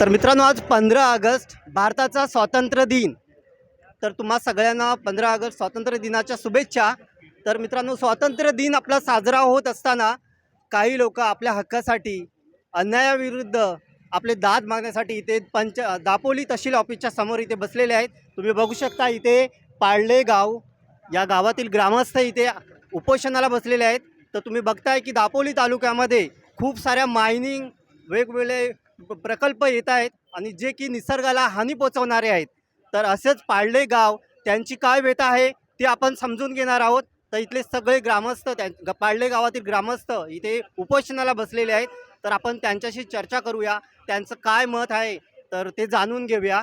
तर मित्रांनो आज पंधरा ऑगस्ट भारताचा स्वातंत्र्य दिन. तर तुम्हा सगळ्यांना पंधरा ऑगस्ट स्वातंत्र्य दिनाच्या शुभेच्छा. तर मित्रांनो स्वातंत्र्य दिन आपला साजरा होत असताना काही लोक आपल्या हक्कासाठी अन्यायाविरुद्ध आपले दाद मागण्यासाठी इथे पंच दापोली तहसील ऑफिसच्या समोर इथे बसलेले आहेत. तुम्ही बघू शकता इथे पाळले गाव या गावातील ग्रामस्थ इथे उपोषणाला बसलेले आहेत. तर तुम्ही बघताय की दापोली तालुक्यामध्ये खूप साऱ्या मायनिंग वेगवेगळे प्रकल्प येत आहेत आणि जे की निसर्गाला हानी पोचवणारे आहेत. तर असेच पाळले गाव त्यांची काय व्यथा आहे ते आपण समजून घेणार आहोत. तर इथले सगळे ग्रामस्थ त्या ग- पाळले गावातील ग्रामस्थ इथे उपोषणाला बसलेले आहेत. तर आपण त्यांच्याशी चर्चा करूया. त्यांचं काय मत आहे तर ते जाणून घेऊया.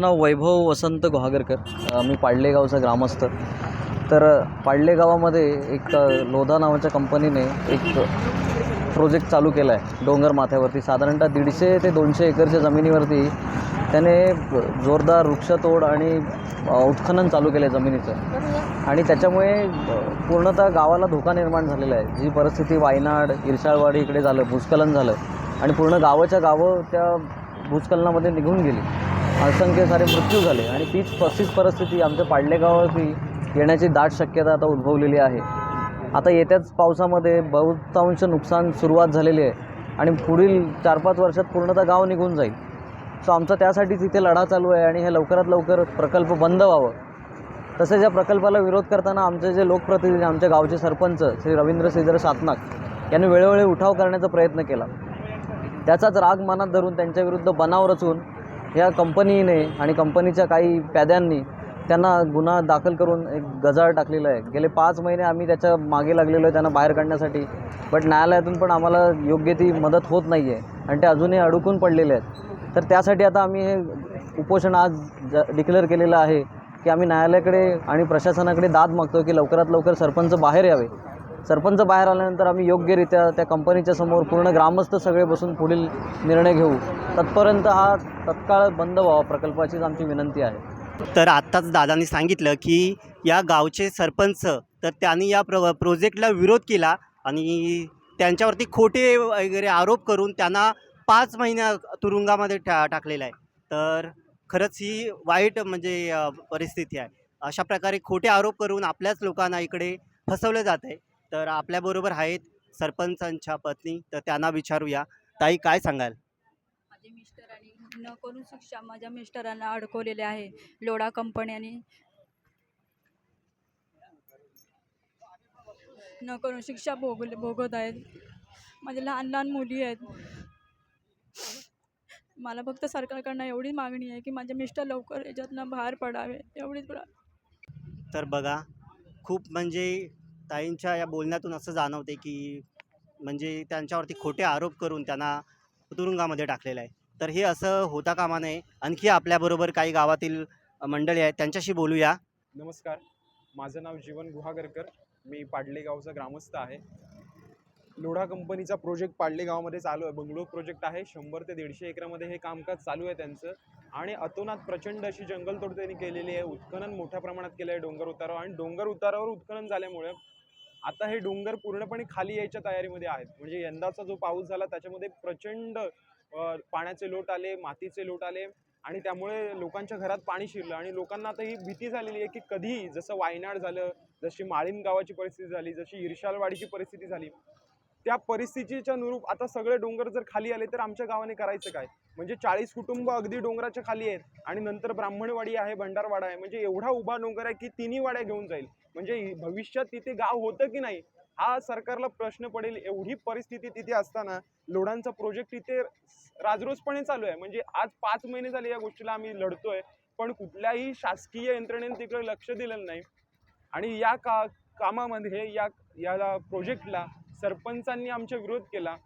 नाव वैभव वसंत गुहागरकर मी पाडले गावचा ग्रामस्थ. तर अ, पाडले गावामध्ये एक लोधा नावाच्या कंपनीने एक प्रोजेक्ट चालू केला आहे डोंगर माथ्यावरती. साधारणतः दीडशे ते दोनशे एकरच्या जमिनीवरती त्याने जोरदार वृक्षतोड आणि उत्खनन चालू केलं आहे जमिनीचं आणि त्याच्यामुळे पूर्णतः गावाला धोका निर्माण झालेला आहे. जी परिस्थिती वायनाड इरशाळवाडी इकडे झालं भूस्खलन झालं आणि पूर्ण गावाच्या गावं त्या भूस्खलनामध्ये निघून गेली. असंख्य सारे मृत्यू झाले आणि तीच तशीच परिस्थिती आमच्या पाडले गावावरती येण्याची दाट शक्यता आता उद्भवलेली आहे. आता येत्याच पावसामध्ये बहुतांश नुकसान सुरुवात झालेली आहे आणि पुढील चार पाच वर्षात पूर्णतः गाव निघून जाईल. सो आमचा त्यासाठीच इथे लढा चालू आहे आणि हे लवकरात लवकर प्रकल्प बंद व्हावं. तसेच या प्रकल्पाला विरोध करताना आमचे जे लोकप्रतिनिधी आमच्या गावचे सरपंच श्री रवींद्र श्रीधर सातनाक यांनी वेळोवेळी उठाव करण्याचा प्रयत्न केला. त्याचाच राग मनात धरून त्यांच्याविरुद्ध बनाव रचून या कंपनीने आणि कंपनीच्या काही प्याद्यांनी त्यांना गुन्हा दाखल करून एक गजाळ टाकलेला आहे. गेले पाच महिने आम्ही त्याच्यामागे लागलेलो आहे त्यांना बाहेर काढण्यासाठी. बट न्यायालयातून पण आम्हाला योग्य ती मदत होत नाही आहे आणि ते अजूनही अडकून पडलेले आहेत. तर त्यासाठी आता आम्ही हे उपोषण आज ज डिक्लेअर केलेलं आहे की आम्ही न्यायालयाकडे आणि प्रशासनाकडे दाद मागतो की लवकरात लवकर सरपंच बाहेर यावे. सरपंच बाहेर आल्यानंतर आम्ही योग्यरित्या त्या कंपनीच्या समोर पूर्ण ग्रामस्थ सगळे बसून पुढील निर्णय घेऊ. तत्पर्यंत हा तत्काळ बंद व्हावा प्रकल्पाचीच आमची विनंती आहे. तर आत्ताच दादांनी सांगितलं की या गावचे सरपंच तर त्यांनी या प्र प्रोजेक्टला विरोध केला आणि त्यांच्यावरती खोटे वगैरे आरोप करून त्यांना पाच महिन्या तुरुंगामध्ये टा टाकलेलं आहे. तर खरंच ही वाईट म्हणजे परिस्थिती आहे. अशा प्रकारे खोटे आरोप करून आपल्याच लोकांना इकडे फसवलं जात आहे. तर आपल्याबरोबर आहेत सरपंचांच्या पत्नी तर त्यांना विचारूया. ताई काय सांगाल? माझे मिस्टरांनी न करून शिक्षा माझ्या मिस्टरांना अडकवलेले आहे. लोढा कंपन्याने न करून शिक्षा भोगले भोगत आहेत. माझ्या लहान लहान मुली आहेत. मला फक्त सरकारकडनं एवढी मागणी आहे की माझे मिस्टर लवकर याच्यातनं बाहेर पडावे एवढीच तर बघा खूप म्हणजे ताईंच्या या बोलण्यातून असं जाणवते की म्हणजे त्यांच्यावरती खोटे आरोप करून त्यांना तुरुंगामध्ये टाकलेलं आहे. तर हे असं होता कामा नये. आणखी आपल्याबरोबर काही गावातील मंडळी आहेत त्यांच्याशी बोलूया. नमस्कार. माझं नाव जीवन गुहागरकर. मी पाडले गावचा ग्रामस्थ आहे. लोढा कंपनीचा प्रोजेक्ट पाडले गावामध्ये चालू आहे. बंगलो प्रोजेक्ट आहे. शंभर ते दीडशे एकरामध्ये हे कामकाज चालू आहे त्यांचं. आणि अतोनात प्रचंड अशी जंगलतोड त्यांनी केलेली आहे. उत्खनन मोठ्या प्रमाणात केलं आहे डोंगर उतारावर. आणि डोंगर उतारावर उत्खनन झाल्यामुळे आता हे डोंगर पूर्णपणे खाली यायच्या तयारीमध्ये आहेत. म्हणजे यंदाचा जो पाऊस झाला त्याच्यामध्ये प्रचंड पाण्याचे लोट आले मातीचे लोट आले आणि त्यामुळे लोकांच्या घरात पाणी शिरलं आणि लोकांना आता ही भीती झालेली आहे की कधी जसं वायनाड झालं जशी माळीन गावाची परिस्थिती झाली जशी इरशालवाडीची परिस्थिती झाली त्या परिस्थितीच्या अनुरूप आता सगळे डोंगर जर खाली आले तर आमच्या गावाने करायचं काय? म्हणजे चाळीस कुटुंब अगदी डोंगराच्या खाली आहेत आणि नंतर ब्राह्मणवाडी आहे भंडारवाडा आहे म्हणजे एवढा उभा डोंगर आहे की तिन्ही वाड्या घेऊन जाईल. म्हणजे भविष्यात तिथे गाव होतं की नाही हा सरकारला प्रश्न पडेल एवढी परिस्थिती तिथे असताना लोढांचा प्रोजेक्ट तिथे राजरोसपणे चालू आहे. म्हणजे आज पाच महिने झाले या गोष्टीला आम्ही लढतोय पण कुठल्याही शासकीय यंत्रणेने तिकडे लक्ष दिलेलं नाही. आणि या का कामामध्ये या याला प्रोजेक्टला सरपंचांनी आमचा विरोध केला.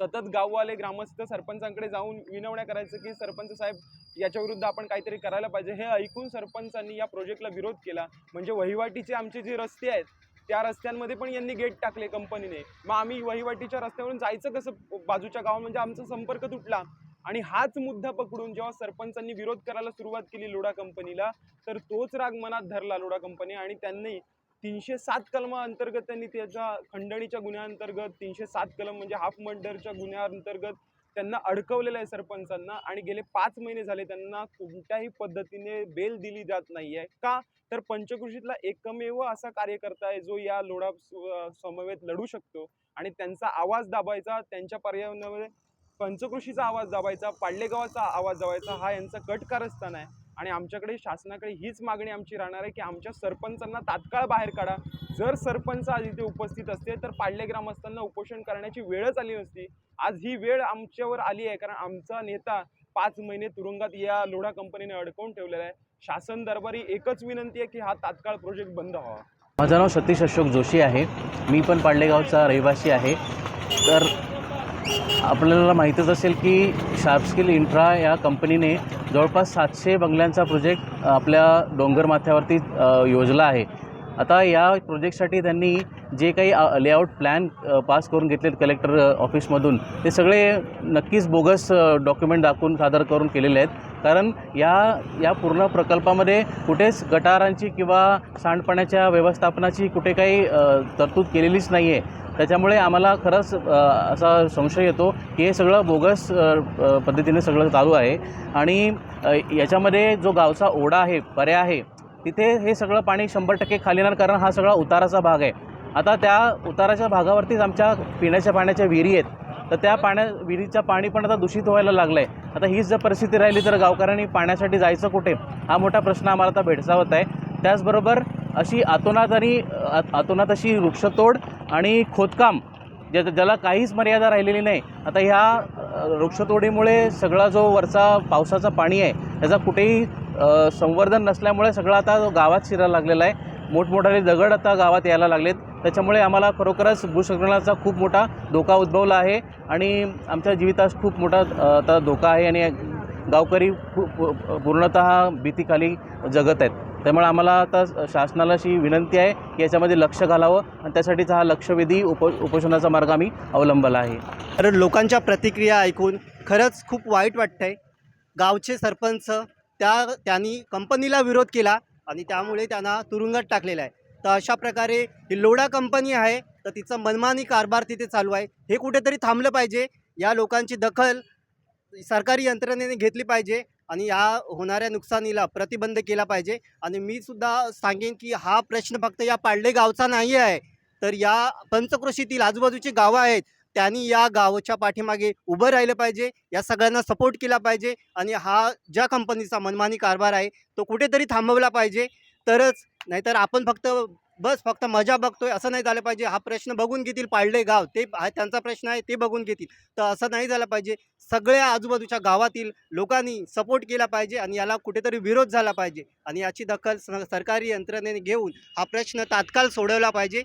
सतत गाववाले ग्रामस्थ सरपंचांकडे जाऊन विनवण्या करायचं की सरपंच साहेब याच्या विरुद्ध आपण काहीतरी करायला पाहिजे. हे ऐकून सरपंचांनी या प्रोजेक्टला विरोध केला. म्हणजे वहिवाटीचे आमचे जे रस्ते आहेत त्या रस्त्यांमध्ये पण यांनी गेट टाकले कंपनीने मग आम्ही वहिवाटीच्या रस्त्यावरून जायचं कसं? बाजूच्या गावात म्हणजे आमचा संपर्क तुटला. आणि हाच मुद्दा पकडून जेव्हा सरपंचांनी विरोध करायला सुरुवात केली लोढा कंपनीला तर तोच राग मनात धरला लोढा कंपनी आणि त्यांनी तीनशे सात कलमा अंतर्गत त्यांनी त्याच्या खंडणीच्या गुन्ह्याअंतर्गत तीनशे सात कलम म्हणजे हाफ मर्डरच्या गुन्ह्याअंतर्गत त्यांना अडकवलेलं आहे सरपंचांना आणि गेले पाच महिने झाले त्यांना कोणत्याही पद्धतीने बेल दिली जात नाही आहे का? तर पंचकृषीतला एकमेव असा कार्यकर्ता आहे जो या लोढा समवेत लढू शकतो आणि त्यांचा आवाज दाबायचा त्यांच्या पर्यावरणामध्ये पंचकृषीचा आवाज दाबायचा पाडलेगावाचा आवाज दाबायचा हा यांचा कट कारस्थान आहे. आणि आमच्याकडे शासनाकडे हीच मागणी आमची राहणार आहे की आमच्या सरपंचांना तात्काळ बाहेर काढा. जर सरपंच आज इथे उपस्थित असते तर पाडले ग्रामस्थांना उपोषण करण्याची वेळच आली नसती. आज ही वेळ आमच्यावर आली आहे कारण आमचा नेता पाच महिने तुरुंगात या लोढा कंपनीने अडकवून ठेवलेला आहे. शासन दरबारी एकच विनंती आहे की हा तात्काळ प्रोजेक्ट बंद व्हावा. माझं नाव सतीश अशोक जोशी आहे. मी पण पाडलेगावचा रहिवासी आहे. तर आपल्याला माहीतच असेल की शार्पस्किल इंट्रा या कंपनीने जवळपास सातशे बंगल्यांचा प्रोजेक्ट आपल्या डोंगर माथ्यावरती योजला आहे. आता या प्रोजेक्टसाठी त्यांनी जे काही लेआउट प्लॅन पास करून घेतलेत कलेक्टर ऑफिसमधून ते सगळे नक्कीच बोगस डॉक्युमेंट दाखवून सादर करून केलेले आहेत. कारण या या पूर्ण प्रकल्पामध्ये कुठेच गटारांची किंवा सांडपाण्याच्या व्यवस्थापनाची कुठे काही तरतूद केलेलीच नाही आहे त्याच्यामुळे आम्हाला खरंच असा संशय येतो की हे सगळं बोगस पद्धतीने सगळं चालू आहे. आणि याच्यामध्ये जो गावचा ओढा आहे पर्या आहे तिथे हे सगळं पाणी शंभर टक्के खाली येणार कारण हा सगळा उताराचा भाग आहे. आता त्या उताराच्या भागावरतीच आमच्या पिण्याच्या पाण्याच्या विहिरी आहेत. तर त्या पाण्या विहिरीचं पाणी पण आता दूषित व्हायला लागलं आहे आता हीच जर परिस्थिती राहिली तर गावकऱ्यांनी पाण्यासाठी जायचं कुठे? हा मोठा प्रश्न आम्हाला आता भेडसावत आहे. त्याचबरोबर अशी आतोनात आणि आतोनात अशी वृक्षतोड आणि खोदकाम ज्या ज्याला काहीच मर्यादा राहिलेली नाही. आता ह्या वृक्षतोडीमुळे सगळा जो वरचा पावसाचा पाणी आहे त्याचा कुठेही संवर्धन नसल्यामुळे सगळं आता गावात शिरायला लागलेला आहे. मोठमोठाले दगड आता गावात यायला लागलेत. त्याच्यामुळे आम्हाला खरोखरच भूसंकलनाचा खूप मोठा धोका उद्भवला आहे आणि आमच्या जीवितास खूप मोठा आता धोका आहे आणि गावकरी पूर्णत भीतीखाली जगत आहेत. त्यामुळे आम्हाला आता शासनाला अशी विनंती आहे की याच्यामध्ये लक्ष घालावं आणि त्यासाठीचा हा लक्षवेधी उप उपोषणाचा मार्ग आम्ही अवलंबला आहे. कारण लोकांच्या प्रतिक्रिया ऐकून खरंच खूप वाईट वाटतं आहे गावचे सरपंच त्या त्यांनी कंपनीला विरोध केला आणि त्यामुळे त्यांना तुरुंगात टाकलेला आहे. तर अशा प्रकारे ही लोडा कंपनी आहे तर तिचं मनमानी कारभार तिथे चालू आहे. हे कुठेतरी थांबलं पाहिजे. या लोकांची दखल सरकारी यंत्रणेने घेतली पाहिजे आणि या होणाऱ्या नुकसानीला प्रतिबंध केला पाहिजे. आणि मी सुद्धा सांगेन की हा प्रश्न फक्त या पाडले गावचा नाही आहे तर या पंचक्रोशीतील आजूबाजूची गावं आहेत त्यांनी या गावाच्या पाठीमागे उभं राहिलं पाहिजे या सगळ्यांना सपोर्ट केला पाहिजे आणि हा ज्या कंपनीचा मनमानी कारभार आहे तो कुठेतरी थांबवला पाहिजे. तरच नाहीतर आपण फक्त बस फक्त मजा बघतोय असं नाही झालं पाहिजे. हा प्रश्न बघून घेतील पाळले गाव. ते त्यांचा प्रश्न आहे ते बघून घेतील. तर असं नाही झालं पाहिजे. सगळ्या आजूबाजूच्या गावातील लोकांनी सपोर्ट केला पाहिजे आणि याला कुठेतरी विरोध झाला पाहिजे. आणि याची दखल सरकारी यंत्रणेने घेऊन हा प्रश्न तात्काळ सोडवला पाहिजे.